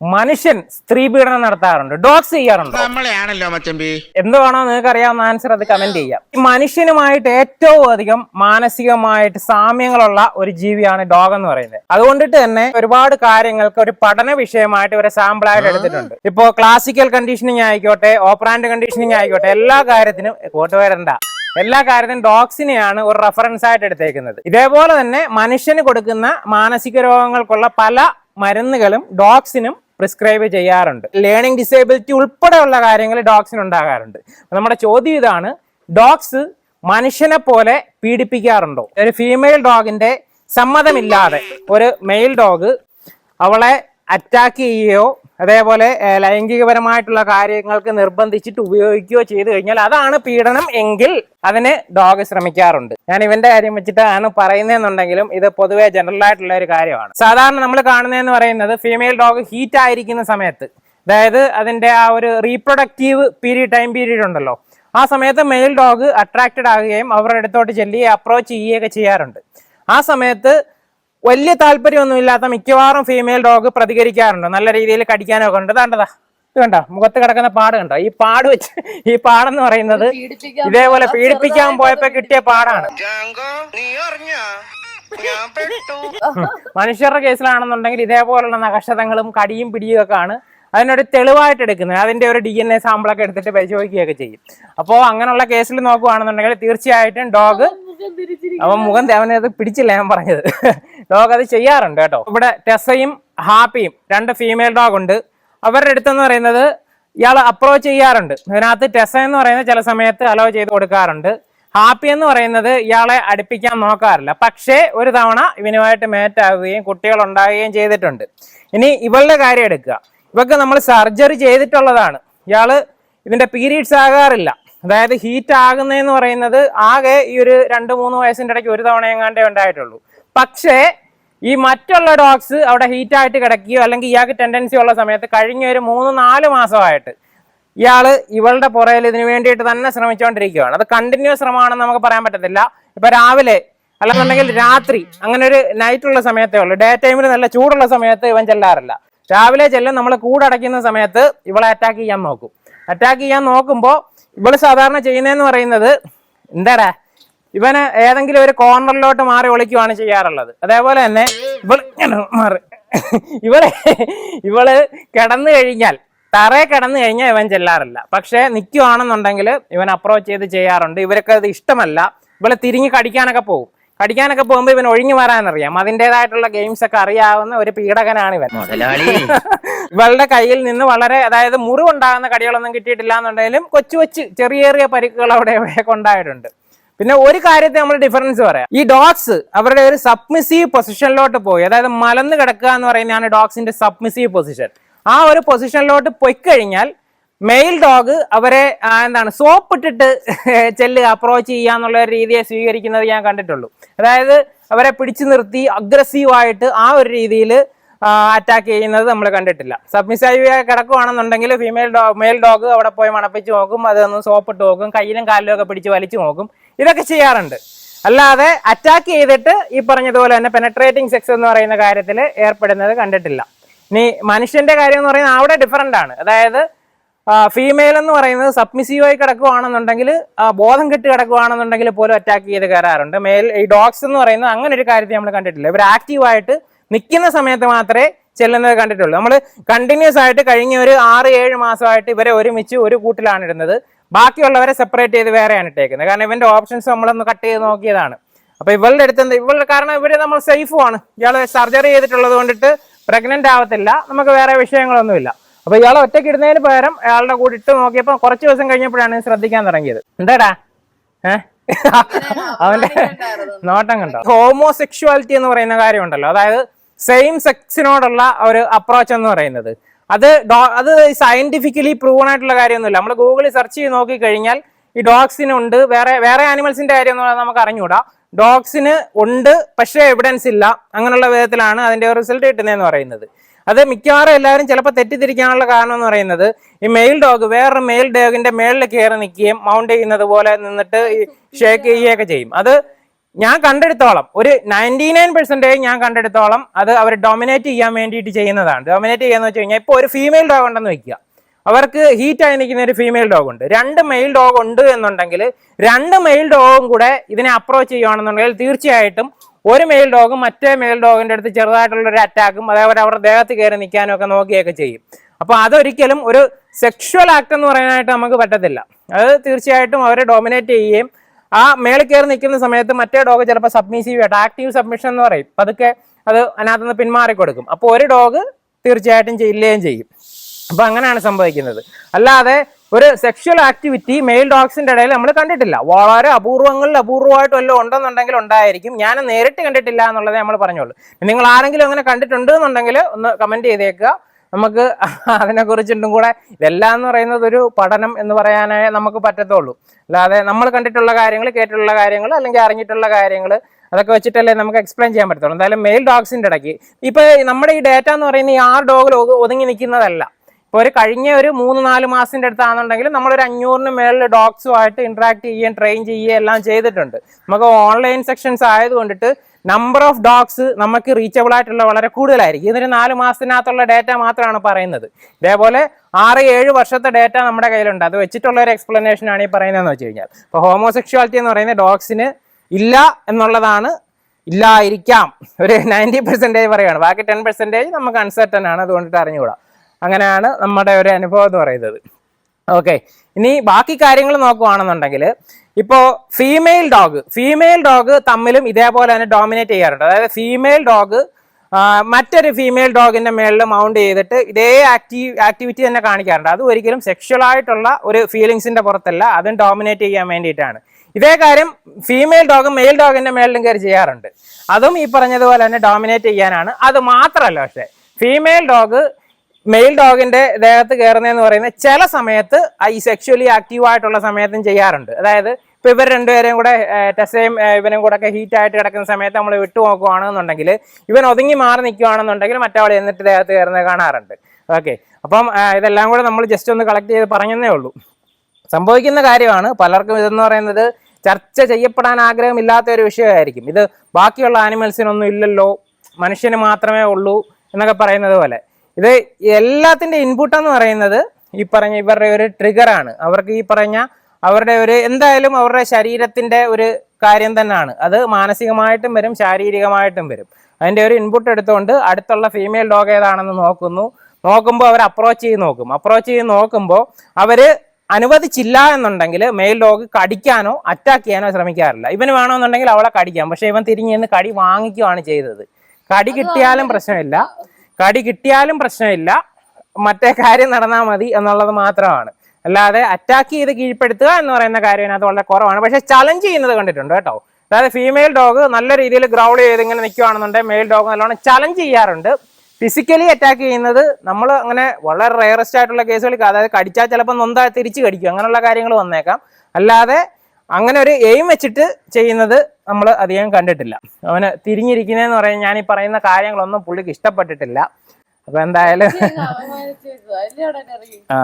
മനുഷ്യൻ സ്ത്രീ പീഡനം നടത്താറുണ്ട്. ഡോക്സ് ചെയ്യാറുണ്ട്? നമ്മളെയാണല്ലോ മച്ചമ്പി എന്തുവാണോ നിങ്ങൾക്ക് അറിയാവുന്ന ആൻസർ അത് കമന്റ് ചെയ്യാം. മനുഷ്യനുമായിട്ട് ഏറ്റവും അധികം മാനസികമായിട്ട് സാമ്യങ്ങളുള്ള ഒരു ജീവിയാണ് ഡോഗ് എന്ന് പറയുന്നത്. അതുകൊണ്ടിട്ട് തന്നെ ഒരുപാട് കാര്യങ്ങൾക്ക് ഒരു പഠന വിഷയമായിട്ട് ഇവരെ സാമ്പിൾ ആയിട്ട് എടുത്തിട്ടുണ്ട്. ഇപ്പോ ക്ലാസിക്കൽ കണ്ടീഷനിങ് ആയിക്കോട്ടെ ഓപ്പറാൻഡ് കണ്ടീഷനിങ് ആയിക്കോട്ടെ എല്ലാ കാര്യത്തിനും കൂട്ടുവരണ്ട എല്ലാ കാര്യത്തിനും ഡോഗ്സിനെയാണ് ഒരു റെഫറൻസ് ആയിട്ട് എടുത്തേക്കുന്നത്. ഇതേപോലെ തന്നെ മനുഷ്യന് കൊടുക്കുന്ന മാനസിക രോഗങ്ങൾക്കുള്ള പല മരുന്നുകളും ഡോഗ്സിനും പ്രിസ്ക്രൈബ് ചെയ്യാറുണ്ട്. ലേണിംഗ് ഡിസേബിലിറ്റി ഉൾപ്പെടെയുള്ള കാര്യങ്ങൾ ഡോഗ്സിന് ഉണ്ടാകാറുണ്ട്. നമ്മുടെ ചോദ്യം ഇതാണ് ഡോഗ്സ് മനുഷ്യനെ പോലെ പീഡിപ്പിക്കാറുണ്ടോ? ഒരു ഫീമെയിൽ ഡോഗിന്റെ സമ്മതമില്ലാതെ ഒരു മെയിൽ ഡോഗ് അവളെ അറ്റാക്ക് ചെയ്യുകയോ അതേപോലെ ലൈംഗികപരമായിട്ടുള്ള കാര്യങ്ങൾക്ക് നിർബന്ധിച്ചിട്ട് ഉപയോഗിക്കുകയോ ചെയ്തു കഴിഞ്ഞാൽ അതാണ് പീഡനം എങ്കിൽ അതിന് ഡോഗ് ശ്രമിക്കാറുണ്ട്. ഞാൻ ഇവന്റെ കാര്യം വെച്ചിട്ട് വെച്ചിട്ടാണ് പറയുന്നതെന്നുണ്ടെങ്കിലും ഇത് പൊതുവെ ജനറൽ ആയിട്ടുള്ള ഒരു കാര്യമാണ്. സാധാരണ നമ്മൾ കാണുന്നതെന്ന് പറയുന്നത് ഫീമെയിൽ ഡോഗ് ഹീറ്റ് ആയിരിക്കുന്ന സമയത്ത് അതായത് അതിന്റെ ആ ഒരു റീപ്രൊഡക്റ്റീവ് പീരീഡ് ടൈം പീരീഡ് ഉണ്ടല്ലോ. ആ സമയത്ത് മെയിൽ ഡോഗ് അട്രാക്റ്റഡ് ആകുകയും അവരുടെ അടുത്തോട്ട് ചെല്ലി അപ്രോച്ച് ചെയ്യുകയൊക്കെ ചെയ്യാറുണ്ട്. ആ സമയത്ത് വലിയ താല്പര്യമൊന്നുമില്ലാത്ത മിക്കവാറും ഫീമെയിൽ ഡോഗ് പ്രതികരിക്കാറുണ്ട്. നല്ല രീതിയിൽ കടിക്കാനൊക്കെ ഉണ്ട്. താണ്ടതാ ഇത് കണ്ടോ? മുഖത്ത് കിടക്കുന്ന പാട് കണ്ടോ? ഈ പാട് വെച്ച് ഈ പാടെന്ന് പറയുന്നത് ഇതേപോലെ പീഡിപ്പിക്കാൻ പോയപ്പോ കിട്ടിയ പാടാണ്. നീ അറിഞ്ഞ? ഞാൻ പെട്ടു. മനുഷ്യരുടെ കേസിലാണെന്നുണ്ടെങ്കിൽ ഇതേപോലുള്ള നഷതങ്ങളും കടിയും പിടിയും ഒക്കെ ആണ് അതിനൊരു തെളിവായിട്ട് എടുക്കുന്നത്. അതിന്റെ ഒരു ഡി എൻ എ സാമ്പിളൊക്കെ എടുത്തിട്ട് പരിശോധിക്കുകയൊക്കെ ചെയ്യും. അപ്പോൾ അങ്ങനെയുള്ള കേസിൽ നോക്കുകയാണെന്നുണ്ടെങ്കിൽ തീർച്ചയായിട്ടും ഡോഗ് അവൻ മുഖം ദേവനത് അവനത് പിടിച്ചില്ല ഞാൻ പറഞ്ഞത്. ഡോഗ് അത് ചെയ്യാറുണ്ട് കേട്ടോ. ഇവിടെ ടെസയും ഹാപ്പിയും രണ്ട് ഫീമെയിൽ ഡോഗ് ഉണ്ട്. അവരുടെ അടുത്തെന്ന് പറയുന്നത് ഇയാൾ അപ്രോച്ച് ചെയ്യാറുണ്ട്. ഇതിനകത്ത് ടെസ എന്ന് പറയുന്നത് ചില സമയത്ത് അലോ ചെയ്ത് കൊടുക്കാറുണ്ട്. ഹാപ്പി എന്ന് പറയുന്നത് ഇയാളെ അടുപ്പിക്കാൻ നോക്കാറില്ല. പക്ഷേ ഒരു തവണ ഇവനുമായിട്ട് മേറ്റ് ആവുകയും കുട്ടികൾ ഉണ്ടാവുകയും ചെയ്തിട്ടുണ്ട്. ഇനി ഇവളുടെ കാര്യം എടുക്കുക. ഇവക്ക് നമ്മൾ സർജറി ചെയ്തിട്ടുള്ളതാണ്. ഇയാൾ ഇതിന്റെ പീരീഡ്സ് ആകാറില്ല. അതായത് ഹീറ്റ് ആകുന്നതെന്ന് പറയുന്നത് ആകെ ഈ ഒരു രണ്ട് മൂന്ന് വയസ്സിന്റെ ഇടയ്ക്ക് ഒരു തവണ എങ്ങാണ്ടേ ഉണ്ടായിട്ടുള്ളൂ. പക്ഷേ ഈ മറ്റുള്ള ഡോഗ്സ് അവിടെ ഹീറ്റായിട്ട് കിടക്കുകയോ അല്ലെങ്കിൽ ഇയാൾക്ക് ടെൻഡൻസി ഉള്ള സമയത്ത് കഴിഞ്ഞ ഒരു മൂന്ന് നാല് മാസമായിട്ട് ഇയാൾ ഇവളുടെ പുറയിൽ ഇതിനു വേണ്ടിയിട്ട് തന്നെ ശ്രമിച്ചുകൊണ്ടിരിക്കുകയാണ് അത് കണ്ടിന്യൂസ് ശ്രമമാണെന്ന് നമുക്ക് പറയാൻ പറ്റത്തില്ല. ഇപ്പൊ രാവിലെ അല്ലെന്നുണ്ടെങ്കിൽ രാത്രി അങ്ങനെ ഒരു നൈറ്റ് ഉള്ള സമയത്തേ ഉള്ളൂ. ഡേ ടൈമിൽ നല്ല ചൂടുള്ള സമയത്ത് ഇവൻ ചെല്ലാറില്ല. രാവിലെ ചെല്ലും നമ്മൾ കൂടടയ്ക്കുന്ന സമയത്ത് ഇവളെ അറ്റാക്ക് ചെയ്യാൻ നോക്കും. അറ്റാക്ക് ചെയ്യാൻ നോക്കുമ്പോൾ ഇവൾ സാധാരണ ചെയ്യുന്നതെന്ന് പറയുന്നത് എന്താടാ? ഇവന് ഏതെങ്കിലും ഒരു കോർണറിലോട്ട് മാറി ഒളിക്കുവാണ് ചെയ്യാറുള്ളത്. അതേപോലെ തന്നെ ഇവൾ മാറി. ഇവളെ ഇവൾ കിടന്നു കഴിഞ്ഞാൽ തറയെ കിടന്നു കഴിഞ്ഞാൽ ഇവൻ ചെല്ലാറില്ല. പക്ഷെ നിൽക്കുവാണെന്നുണ്ടെങ്കിൽ ഇവൻ അപ്രോച്ച് ചെയ്ത് ചെയ്യാറുണ്ട്. ഇവരൊക്കെ അത് ഇഷ്ടമല്ല. ഇവളെ തിരിഞ്ഞ് കടിക്കാനൊക്കെ പോകും. കടിക്കാനൊക്കെ പോകുമ്പോൾ ഇവൻ ഒഴിഞ്ഞു വരാനറിയാം അതിന്റെതായിട്ടുള്ള ഗെയിംസ് ഒക്കെ അറിയാവുന്ന ഒരു പീഡകനാണ് ഇവൻ. ഇവളുടെ കയ്യിൽ നിന്ന് വളരെ അതായത് മുറിവുണ്ടാകുന്ന കടികളൊന്നും കിട്ടിയിട്ടില്ല എന്നുണ്ടെങ്കിലും കൊച്ചു കൊച്ചു ചെറിയ ചെറിയ പരിക്കുകൾ അവിടെ ഇവിടെയൊക്കെ ഉണ്ടായിട്ടുണ്ട് പിന്നെ ഒരു കാര്യത്തെ നമ്മൾ ഡിഫറൻസ് പറയാം. ഈ ഡോഗ്സ് അവരുടെ ഒരു സബ്മിസീവ് പൊസിഷനിലോട്ട് പോയി. അതായത് മലന്ന് കിടക്കുക എന്ന് പറയുന്നതാണ് ഡോഗ്സിന്റെ സബ്മിസീവ് പൊസിഷൻ ആ ഒരു പൊസിഷനിലോട്ട് പോയി കഴിഞ്ഞാൽ മെയിൽ ഡോഗ് അവരെ എന്താണ് സോപ്പ് ഇട്ടിട്ട് ചെല്ലുക അപ്രോച്ച് ചെയ്യുക എന്നുള്ള രീതിയെ സ്വീകരിക്കുന്നത് ഞാൻ കണ്ടിട്ടുള്ളൂ. അതായത് അവരെ പിടിച്ചു നിർത്തി അഗ്രസീവായിട്ട് ആ ഒരു രീതിയിൽ അറ്റാക്ക് ചെയ്യുന്നത് നമ്മൾ കണ്ടിട്ടില്ല. സബ്മിസൈവ് കിടക്കുവാണെന്നുണ്ടെങ്കിൽ ഫീമെയിൽ ഡോ മെയിൽ ഡോഗ് അവിടെ പോയി മണപ്പിച്ച് നോക്കും അതൊന്ന് സോപ്പിട്ട് നോക്കും കയ്യിലും കാലിലും ഒക്കെ പിടിച്ച് വലിച്ചു നോക്കും. ഇതൊക്കെ ചെയ്യാറുണ്ട്. അല്ലാതെ അറ്റാക്ക് ചെയ്തിട്ട് ഈ പറഞ്ഞതുപോലെ തന്നെ പെനട്രേറ്റിംഗ് സെക്സ് എന്ന് പറയുന്ന കാര്യത്തിൽ ഏർപ്പെടുന്നത് കണ്ടിട്ടില്ല. ഇനി മനുഷ്യന്റെ കാര്യം എന്ന് പറയുന്നത് അവിടെ ഡിഫറന്റ് ആണ്. അതായത് ഫീമെയിൽ എന്ന് പറയുന്നത് സബ്മിസീവായി കിടക്കുവാണെന്നുണ്ടെങ്കിൽ ആ, ബോധം കെട്ട് കിടക്കുവാണെന്നുണ്ടെങ്കിൽ പോലും അറ്റാക്ക് ചെയ്ത് കയറാറുണ്ട്. മെയിൽ ഈ ഡോഗ്സ് എന്ന് പറയുന്നത് അങ്ങനെ ഒരു കാര്യത്തെ നമ്മൾ കണ്ടിട്ടില്ല. ഇവർ ആക്റ്റീവായിട്ട് നിൽക്കുന്ന സമയത്ത് മാത്രമേ ചെല്ലുന്നത് കണ്ടിട്ടുള്ളൂ. നമ്മൾ കണ്ടിന്യൂസ് ആയിട്ട് കഴിഞ്ഞ ഒരു ആറ് ഏഴ് മാസമായിട്ട് ഇവരെ ഒരുമിച്ച് ഒരു കൂട്ടിലാണ് ഇടുന്നത് ബാക്കിയുള്ളവരെ സെപ്പറേറ്റ് ചെയ്ത് വേറെയാണ് ഇട്ടേക്കുന്നത്. കാരണം ഇവന്റെ ഓപ്ഷൻസ് നമ്മളൊന്ന് കട്ട് ചെയ്ത് നോക്കിയതാണ്. അപ്പൊ ഇവളുടെ അടുത്ത് ഇവളുടെ കാരണം ഇവർ നമ്മൾ സേഫുമാണ് ഇയാൾ സർജറി ചെയ്തിട്ടുള്ളത് കൊണ്ടിട്ട് പ്രഗ്നന്റ് ആവത്തില്ല. നമുക്ക് വേറെ വിഷയങ്ങളൊന്നുമില്ല. അപ്പൊ ഇയാളെ ഒറ്റയ്ക്ക് ഇടുന്നതിന് പകരം അയാളുടെ കൂടെ ഇട്ട് നോക്കിയപ്പോ കുറച്ച് ദിവസം കഴിഞ്ഞപ്പോഴാണ് ശ്രദ്ധിക്കാൻ തുടങ്ങിയത്. എന്താടാ? ഏഹ് അവന്റെ നോട്ടം കണ്ടോ? ഹോമോസെക്ഷുവാലിറ്റി എന്ന് പറയുന്ന കാര്യമുണ്ടല്ലോ അതായത് സെയിം സെക്സിനോടുള്ള ഒരു അപ്രോച്ച് എന്ന് പറയുന്നത്. അത് ഡോ- അത് സയന്റിഫിക്കലി പ്രൂവൺ ആയിട്ടുള്ള കാര്യമൊന്നുമില്ല. നമ്മൾ ഗൂഗിളിൽ സെർച്ച് ചെയ്ത് നോക്കി കഴിഞ്ഞാൽ ഈ ഡോഗ്സിനുണ്ട് വേറെ വേറെ ആനിമൽസിന്റെ കാര്യം എന്ന് പറഞ്ഞാൽ നമുക്ക് അറിഞ്ഞുകൂടാ. ഡോഗ്സിന് ഉണ്ട് പക്ഷേ എവിഡൻസ് ഇല്ല. അങ്ങനെയുള്ള വിധത്തിലാണ് അതിന്റെ റിസൾട്ട് കിട്ടുന്നതെന്ന് പറയുന്നത്. അത് മിക്കവാറും എല്ലാവരും ചിലപ്പോൾ തെറ്റിദ്ധരിക്കാനുള്ള കാരണം എന്ന് പറയുന്നത് ഈ മെയിൽ ഡോഗ് വേറൊരു മെയിൽ ഡോഗിന്റെ മേളിൽ കയറി നിൽക്കുകയും മൗണ്ട് ചെയ്യുന്നത് പോലെ നിന്നിട്ട് ഷേക്ക് ചെയ്യുകയൊക്കെ ചെയ്യും. അത് ഞാൻ കണ്ടെടുത്തോളം. ഒരു നയന്റി നയൻ പെർസെന്റേജ് ഞാൻ കണ്ടെടുത്തോളം അത് അവർ ഡൊമിനേറ്റ് ചെയ്യാൻ വേണ്ടിയിട്ട് ചെയ്യുന്നതാണ്. ഡൊമിനേറ്റ് ചെയ്യാന്ന് വെച്ച് കഴിഞ്ഞാൽ ഇപ്പോൾ ഒരു ഫീമെയിൽ ഡോഗ് ഉണ്ടെന്ന് വെക്കുക. അവർക്ക് ഹീറ്റ് ആയി നിൽക്കുന്ന ഒരു ഫീമെയിൽ ഡോഗ് ഉണ്ട്. രണ്ട് മെയിൽ ഡോഗ് ഉണ്ട് എന്നുണ്ടെങ്കിൽ രണ്ട് മെയിൽ ഡോഗും കൂടെ ഇതിനെ അപ്രോച്ച് ചെയ്യുകയാണെന്നുണ്ടെങ്കിൽ തീർച്ചയായിട്ടും ഒരു മെയിൽ ഡോഗും മറ്റേ മെയിൽ ഡോഗിന്റെ അടുത്ത് ചെറുതായിട്ടുള്ള ഒരു അറ്റാക്കും അതേപോലെ അവരുടെ ദേഹത്ത് കയറി നിൽക്കാനും ഒക്കെ നോക്കിയൊക്കെ ചെയ്യും. അപ്പോൾ അതൊരിക്കലും ഒരു സെക്ഷുവൽ ആക്ട് എന്ന് പറയാനായിട്ട് നമുക്ക് പറ്റത്തില്ല. അത് തീർച്ചയായിട്ടും അവരെ ഡോമിനേറ്റ് ചെയ്യുകയും ആ മേളിൽ കയറി നിൽക്കുന്ന സമയത്ത് മറ്റേ ഡോഗ് ചിലപ്പോൾ സബ്മിസീവ് ആയിട്ട് ആക്റ്റീവ് സബ്മിഷൻ എന്ന് പറയും. പതുക്കെ അത് അതിനകത്ത് നിന്ന് പിന്മാറി കൊടുക്കും അപ്പോൾ ഒരു ഡോഗ് തീർച്ചയായിട്ടും ചെയ്യില്ലേയും ചെയ്യും. അപ്പൊ അങ്ങനെയാണ് സംഭവിക്കുന്നത്. അല്ലാതെ ഒരു സെക്ഷൽ ആക്ടിവിറ്റി മെയിൽ ഡോഗ്സിന്റെ ഇടയിൽ നമ്മൾ കണ്ടിട്ടില്ല. വളരെ അപൂർവങ്ങളിൽ അപൂർവമായിട്ട് വല്ലതും ഉണ്ടെന്നുണ്ടെങ്കിൽ ഉണ്ടായിരിക്കും. ഞാൻ നേരിട്ട് കണ്ടിട്ടില്ല എന്നുള്ളതേ നമ്മൾ പറഞ്ഞോളൂ നിങ്ങൾ ആരെങ്കിലും അങ്ങനെ കണ്ടിട്ടുണ്ട് എന്നുണ്ടെങ്കിൽ ഒന്ന് കമന്റ് ചെയ്തേക്കുക. നമുക്ക് അതിനെ കുറിച്ചിട്ടും കൂടെ ഇതെല്ലാം എന്ന് പറയുന്നത് ഒരു പഠനം എന്ന് പറയാനേ നമുക്ക് പറ്റത്തുള്ളൂ. അല്ലാതെ നമ്മൾ കണ്ടിട്ടുള്ള കാര്യങ്ങൾ കേട്ടിട്ടുള്ള കാര്യങ്ങൾ അല്ലെങ്കിൽ അറിഞ്ഞിട്ടുള്ള കാര്യങ്ങൾ അതൊക്കെ വെച്ചിട്ടല്ലേ നമുക്ക് എക്സ്പ്ലെയിൻ ചെയ്യാൻ പറ്റത്തുള്ളൂ. എന്തായാലും മെയിൽ ഡോഗ്സിന്റെ ഇടയ്ക്ക് ഇപ്പോൾ നമ്മുടെ ഈ ഡേറ്റ എന്ന് പറയുന്നത് ഈ ആറ് ഡോഗിൽ ഒതുങ്ങി നിൽക്കുന്നതല്ല. ഇപ്പൊ ഒരു കഴിഞ്ഞ ഒരു മൂന്ന് നാല് മാസത്തിന്റെ അടുത്താണെന്നുണ്ടെങ്കിൽ നമ്മളൊരു അഞ്ഞൂറിന് മേളിൽ ഡോഗ്സുമായിട്ട് ഇൻട്രാക്ട് ചെയ്യുകയും ട്രെയിൻ ചെയ്യുകയും എല്ലാം ചെയ്തിട്ടുണ്ട്. നമുക്ക് ഓൺലൈൻ സെക്ഷൻസ് ആയതുകൊണ്ടിട്ട് നമ്പർ ഓഫ് ഡോഗ്സ് നമുക്ക് റീച്ചബിൾ ആയിട്ടുള്ള വളരെ കൂടുതലായിരിക്കും. ഇതിന് നാല് മാസത്തിനകത്തുള്ള ഡേറ്റ മാത്രമാണ് പറയുന്നത്. ഇതേപോലെ ആറ് ഏഴ് വർഷത്തെ ഡേറ്റ നമ്മുടെ കയ്യിലുണ്ട്. അത് വെച്ചിട്ടുള്ള ഒരു എക്സ്പ്ലനേഷനാണ് ഈ പറയുന്നതെന്ന് വെച്ച് കഴിഞ്ഞാൽ. ഇപ്പോൾ ഹോമോസെക്ഷുവാലിറ്റി എന്ന് പറയുന്നത് ഡോഗ്സിന് ഇല്ല എന്നുള്ളതാണ്. ഇല്ലായിരിക്കാം. ഒരു നയന്റി പെർസെന്റേജ് പറയുകയാണ് ബാക്കി ടെൻ പെർസെന്റേജ് നമുക്ക് അൺസർട്ടൻ ആണ്. അതുകൊണ്ടിട്ട് അറിഞ്ഞുകൂടാ. അങ്ങനെയാണ് നമ്മുടെ ഒരു അനുഭവം എന്ന് പറയുന്നത്. ഓക്കെ ഇനി ബാക്കി കാര്യങ്ങൾ നോക്കുവാണെന്നുണ്ടെങ്കിൽ ഇപ്പോൾ ഫീമെയിൽ ഡോഗ് ഫീമെയിൽ ഡോഗ് തമ്മിലും ഇതേപോലെ തന്നെ ഡോമിനേറ്റ് ചെയ്യാറുണ്ട്. അതായത് ഫീമെയിൽ ഡോഗ് മറ്റൊരു ഫീമെയിൽ ഡോഗിന്റെ മേളിൽ മൗണ്ട് ചെയ്തിട്ട് ഇതേ ആക്റ്റീവ് ആക്ടിവിറ്റി തന്നെ കാണിക്കാറുണ്ട്. അത് ഒരിക്കലും സെക്ഷൽ ആയിട്ടുള്ള ഒരു ഫീലിങ്സിന്റെ പുറത്തല്ല അതും ഡോമിനേറ്റ് ചെയ്യാൻ വേണ്ടിയിട്ടാണ്. ഇതേ കാര്യം ഫീമെയിൽ ഡോഗ് മെയിൽ ഡോഗിന്റെ മേളിലും കയറി ചെയ്യാറുണ്ട്. അതും ഈ പറഞ്ഞതുപോലെ തന്നെ ഡോമിനേറ്റ് ചെയ്യാനാണ്. അത് മാത്രമല്ല പക്ഷേ ഫീമെയിൽ ഡോഗ് മെയിൽ ഡോഗിന്റെ ദേഹത്ത് കയറുന്നതെന്ന് പറയുന്നത് ചില സമയത്ത് ഈ സെക്ഷുവലി ആക്റ്റീവ് ആയിട്ടുള്ള സമയത്തും ചെയ്യാറുണ്ട്. അതായത് ഇപ്പൊ ഇവർ രണ്ടുപേരെയും കൂടെ ടെസയും ഇവനും കൂടെ ഒക്കെ ഹീറ്റ് ആയിട്ട് കിടക്കുന്ന സമയത്ത് നമ്മൾ വിട്ടു നോക്കുവാണെന്നുണ്ടെങ്കിൽ ഇവൻ ഒതുങ്ങി മാറി നിൽക്കുവാണെന്നുണ്ടെങ്കിൽ മറ്റവൾ എന്നിട്ട് ദേഹത്ത് കയറുന്നത് കാണാറുണ്ട്. ഓക്കെ. അപ്പം ഇതെല്ലാം കൂടെ നമ്മൾ ജസ്റ്റ് ഒന്ന് കളക്ട് ചെയ്ത് പറഞ്ഞതേ ഉള്ളൂ. സംഭവിക്കുന്ന കാര്യമാണ് പലർക്കും ഇതെന്ന് പറയുന്നത് ചർച്ച ചെയ്യപ്പെടാൻ ആഗ്രഹമില്ലാത്ത ഒരു വിഷയമായിരിക്കും. ഇത് ബാക്കിയുള്ള ആനിമൽസിനൊന്നും ഇല്ലല്ലോ. മനുഷ്യന് മാത്രമേ ഉള്ളൂ എന്നൊക്കെ പറയുന്നത് പോലെ. ഇത് എല്ലാത്തിന്റെ ഇൻപുട്ട് എന്ന് പറയുന്നത് ഈ പറഞ്ഞ ഇവരുടെ ഒരു ട്രിഗറാണ് അവർക്ക് ഈ പറഞ്ഞ അവരുടെ ഒരു എന്തായാലും അവരുടെ ശരീരത്തിന്റെ ഒരു കാര്യം തന്നെയാണ്. അത് മാനസികമായിട്ടും വരും ശാരീരികമായിട്ടും വരും. അതിന്റെ ഒരു ഇൻപുട്ട് എടുത്തുകൊണ്ട് അടുത്തുള്ള ഫീമെയിൽ ഡോഗ് ഏതാണെന്ന് നോക്കുന്നു. നോക്കുമ്പോൾ അവർ അപ്രോച്ച് ചെയ്ത് നോക്കും. അപ്രോച്ച് ചെയ്ത് നോക്കുമ്പോൾ അവർ അനുവദിച്ചില്ല എന്നുണ്ടെങ്കിൽ മെയിൽ ഡോഗ് കടിക്കാനോ അറ്റാക്ക് ചെയ്യാനോ ശ്രമിക്കാറില്ല. ഇവന് വേണമെന്നുണ്ടെങ്കിൽ അവളെ കടിക്കാം. പക്ഷേ ഇവൻ തിരിഞ്ഞ് നിന്ന് കടി വാങ്ങിക്കുകയാണ് ചെയ്തത്. കടി കിട്ടിയാലും പ്രശ്നമില്ല. കടി കിട്ടിയാലും പ്രശ്നമില്ല. മറ്റേ കാര്യം നടന്നാൽ മതി എന്നുള്ളത് മാത്രമാണ്. അല്ലാതെ അറ്റാക്ക് ചെയ്ത് കീഴ്പ്പെടുത്തുക എന്ന് പറയുന്ന കാര്യം അതിനകത്ത് വളരെ കുറവാണ്. പക്ഷെ ചലഞ്ച് ചെയ്യുന്നത് കണ്ടിട്ടുണ്ട് കേട്ടോ. അതായത് ഫീമെയിൽ ഡോഗ് നല്ല രീതിയിൽ ഗ്രൗൾ ചെയ്ത് ഇങ്ങനെ നിൽക്കുകയാണെന്നുണ്ടെങ്കിൽ മെയിൽ ഡോഗ് നല്ലോണം ചലഞ്ച് ചെയ്യാറുണ്ട്. ഫിസിക്കലി അറ്റാക്ക് ചെയ്യുന്നത് നമ്മൾ അങ്ങനെ വളരെ റയറസ്റ്റ് ആയിട്ടുള്ള കേസുകൾ അതായത് കടിച്ചാൽ ചിലപ്പോൾ നൊന്താ തിരിച്ച് കടിക്കും. അങ്ങനെയുള്ള കാര്യങ്ങൾ വന്നേക്കാം. അല്ലാതെ അങ്ങനെ ഒരു എയിം വെച്ചിട്ട് ചെയ്യുന്നത് നമ്മൾ അധികം കണ്ടിട്ടില്ല. അവന് തിരിഞ്ഞിരിക്കുന്നതെന്ന് പറയാൻ ഞാൻ ഈ പറയുന്ന കാര്യങ്ങളൊന്നും പുള്ളിക്ക് ഇഷ്ടപ്പെട്ടിട്ടില്ല. അപ്പൊ എന്തായാലും ആ.